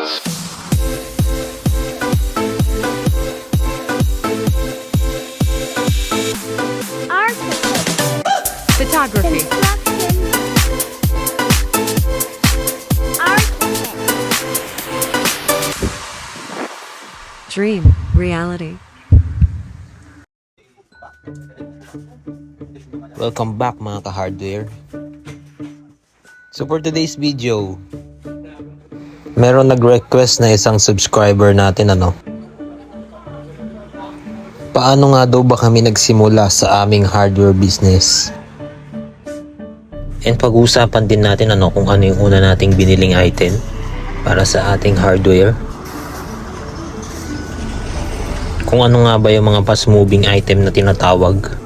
Architect. Photography. Construction. Architect. Dream. Reality. Welcome back mga ka-hardware. So for today's video, meron nag-request na isang subscriber natin ano. Paano nga daw ba kami nagsimula sa aming hardware business? And pag-usapan din natin ano kung ano yung una nating biniling item para sa ating hardware. Kung ano nga ba yung mga fast moving item na tinatawag.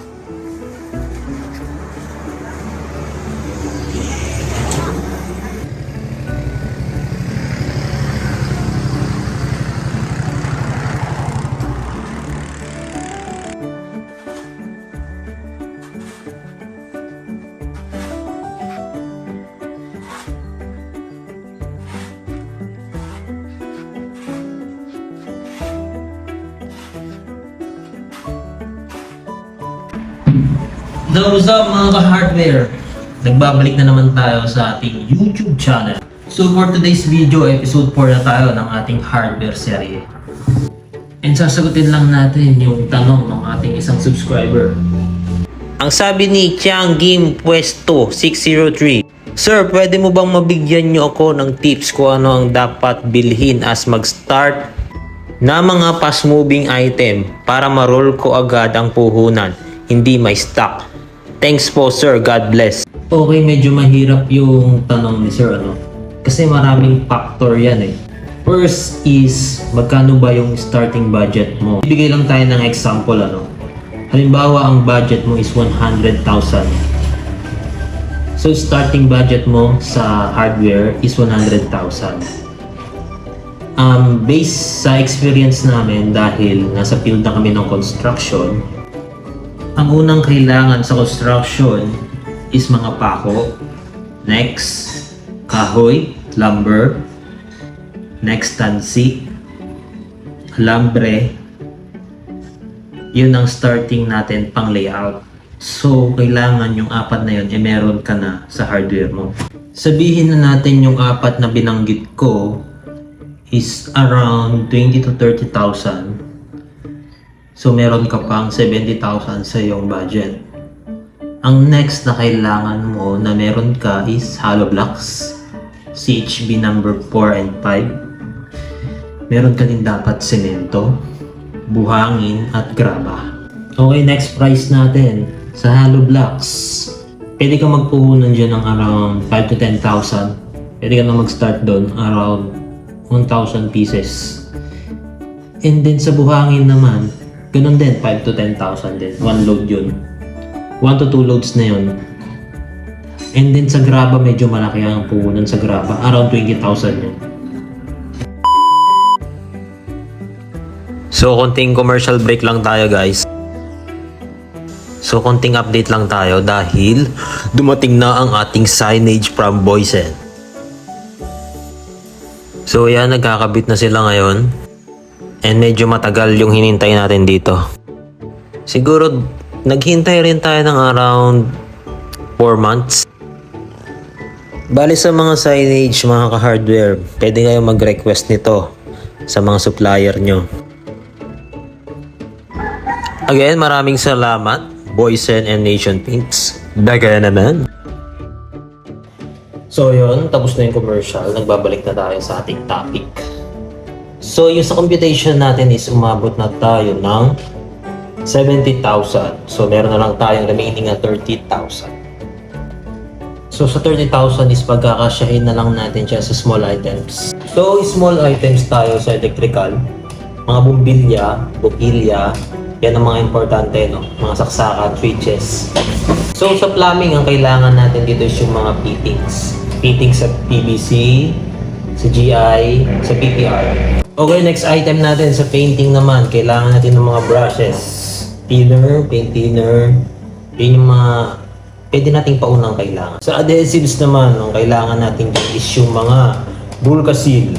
Those up mga ka-hardware! Nagbabalik na naman tayo sa ating YouTube channel. So for today's video, episode 4 na tayo ng ating hardware serye. And sasagutin lang natin yung tanong ng ating isang subscriber. Ang sabi ni Chiang Gim Puesto 603, Sir, pwede mo bang mabigyan nyo ako ng tips kung ano ang dapat bilhin as mag-start na mga fast-moving item para ma-roll ko agad ang puhunan, hindi may stock. Thanks po sir, God bless. Okay, medyo mahirap yung tanong ni sir ano. Kasi maraming factor yan eh. First is, magkano ba yung starting budget mo? Ibigay lang tayo ng example ano. Halimbawa, ang budget mo is 100,000. So, starting budget mo sa hardware is 100,000 um, based sa experience namin dahil nasa field na kami ng construction, ang unang kailangan sa construction is mga pako, next, kahoy, lumber, next tansi, alambre, yun ang starting natin pang layout. So, kailangan yung apat na yun, eh meron ka na sa hardware mo. Sabihin na natin yung apat na binanggit ko, is around 20 to 30,000. So meron ka pang 70,000 sa iyong budget. Ang next na kailangan mo na meron ka is hollow blocks. CHB number 4 and 5. Meron ka din dapat semento, buhangin at graba. Okay, next price natin sa hollow blocks. Pwede ka magpuhunan dyan ng around 5 to 10,000. Pwede ka na mag-start doon around 1,000 pieces. And then sa buhangin naman, ganun din, 5 to 10,000 din. One load yun. 1 to 2 loads na yun. And then sa graba, medyo malaki ang puhunan sa graba. Around 20,000 yun. So, konting commercial break lang tayo guys. So, konting update lang tayo dahil dumating na ang ating signage from Boysen. So yan, nagkakabit na sila ngayon. And medyo matagal yung hinintay natin dito. Siguro, naghintay rin tayo ng around 4 months. Bali sa mga signage, mga ka-hardware, pwede kayo mag-request nito sa mga supplier nyo. Again, maraming salamat, Boysen and Nation Paints. Daga naman. So yun, tapos na yung commercial. Nagbabalik na tayo sa ating topic. So yung sa computation natin is umabot na tayo ng 70,000. So meron na lang tayong remaining na 30,000. So sa 30,000 is pagkakasyahin na lang natin siya sa small items. So small items tayo sa electrical. Mga bumbilya, bukilya, yan ang mga importante, no? Mga saksakan, switches. So sa plumbing, ang kailangan natin dito is yung mga fittings. Fittings sa PVC, sa GI, sa PPR. Okay, next item natin sa painting naman. Kailangan natin ng mga brushes. Thinner, paint thinner. Yun yung mga pwede nating paunang kailangan. Sa adhesives naman, ang kailangan natin is yung mga Bulka Seal,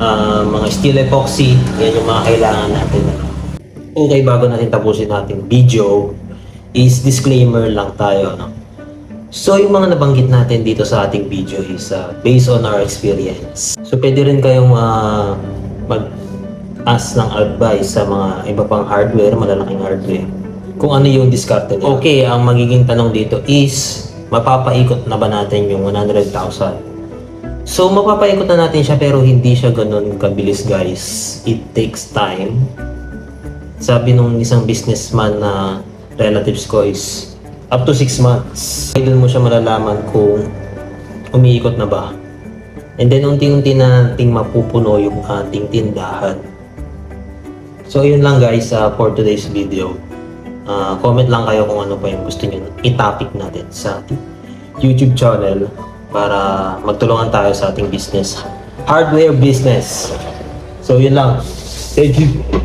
ah, mga steel epoxy, yan yung mga kailangan natin. Okay, bago natin tapusin natin video, is disclaimer lang tayo. No? So, yung mga nabanggit natin dito sa ating video is ah, based on our experience. So, pwede rin kayong ah, mag-ask ng advice sa mga iba pang hardware, malalaking hardware, kung ano yung diskarte nila. Okay, ang magiging tanong dito is, mapapaikot na ba natin yung 100,000? So, mapapaikot na natin siya pero hindi siya ganun kabilis guys. It takes time. Sabi nung isang businessman na relatives ko is up to 6 months. Doon mo siya malalaman kung umiikot na ba. And then unti-unti na nating mapupuno yung ating tindahan. So yun lang guys uh, for today's video. Uh, comment lang kayo kung ano pa yung gusto nyo i-topic natin sa ating YouTube channel para magtulungan tayo sa ating business. Hardware business. So yun lang. Thank you.